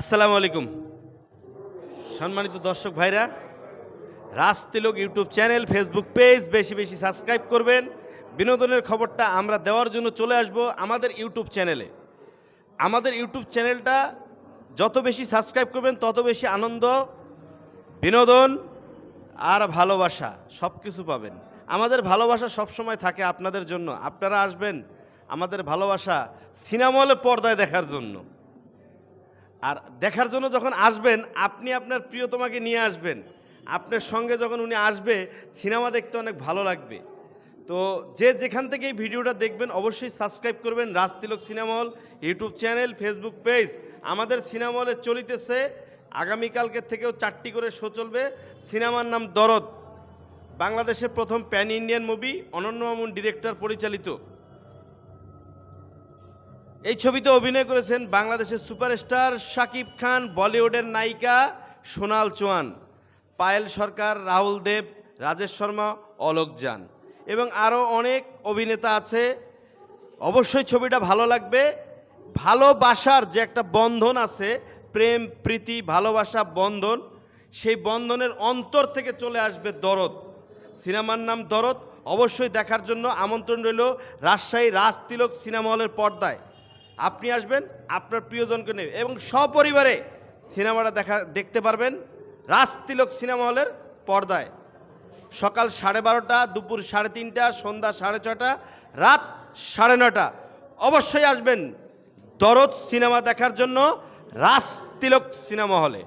আসসালামু আলাইকুম। সম্মানিত দর্শক ভাইরা Raj Tilak YouTube channel Facebook page বেশি বেশি সাবস্ক্রাইব করবেন। বিনোদনের খবরটা আমরা দেওয়ার জন্য চলে আসব আমাদের ইউটিউব চ্যানেলে। আমাদের ইউটিউব চ্যানেলটা যত বেশি সাবস্ক্রাইব করবেন, তত বেশি আনন্দ, বিনোদন আর ভালোবাসা সব কিছু পাবেন। আমাদের ভালোবাসা সবসময় থাকে আপনাদের জন্য। আপনারা আসবেন আমাদের ভালোবাসা সিনেমা হলে পর্দায় দেখার জন্য। আর দেখার জন্য যখন আসবেন, আপনি আপনার প্রিয়তমাকে নিয়ে আসবেন। আপনার সঙ্গে যখন উনি আসবে, সিনেমা দেখতে অনেক ভালো লাগবে। তো যে যেখান থেকে এই ভিডিওটা দেখবেন, অবশ্যই সাবস্ক্রাইব করবেন Rajtilak cinema hall, YouTube channel, Facebook page. আমাদের সিনেমা হলে চলিতেছে আগামীকালকে থেকেও চারটি করে শো চলবে। সিনেমার নাম দরদ। বাংলাদেশের প্রথম প্যান ইন্ডিয়ান মুভি, অনন্য মামুন, ডিরেক্টর পরিচালিত। এই ছবিতে অভিনয় করেছেন বাংলাদেশের সুপারস্টার শাকিব খান, বলিউডের নায়িকা সোনাল চৌহান, পায়েল সরকার, রাহুল দেব, রাজেশ শর্মা, অলোক যান এবং আরও অনেক অভিনেতা আছে। অবশ্যই ছবিটা ভালো লাগবে। ভালোবাসার যে একটা বন্ধন আছে, প্রেম, প্রীতি, ভালোবাসা, বন্ধন, সেই বন্ধনের অন্তর থেকে চলে আসবে দরদ। সিনেমার নাম দরদ। অবশ্যই দেখার জন্য আমন্ত্রণ রইল রাজশাহী রাজতিলক সিনেমা হলের পর্দায়। আপনি আসবেন, আপনার প্রিয়জনকে নেবে এবং সপরিবারে সিনেমাটা দেখা, দেখতে পারবেন রাজতিলক সিনেমা হলের পর্দায়। সকাল সাড়ে বারোটা, দুপুর সাড়ে তিনটা, সন্ধ্যা সাড়ে ছটা রাত সাড়ে নটা অবশ্যই আসবেন দরদ সিনেমা দেখার জন্য রাজ তিলক সিনেমা হলে।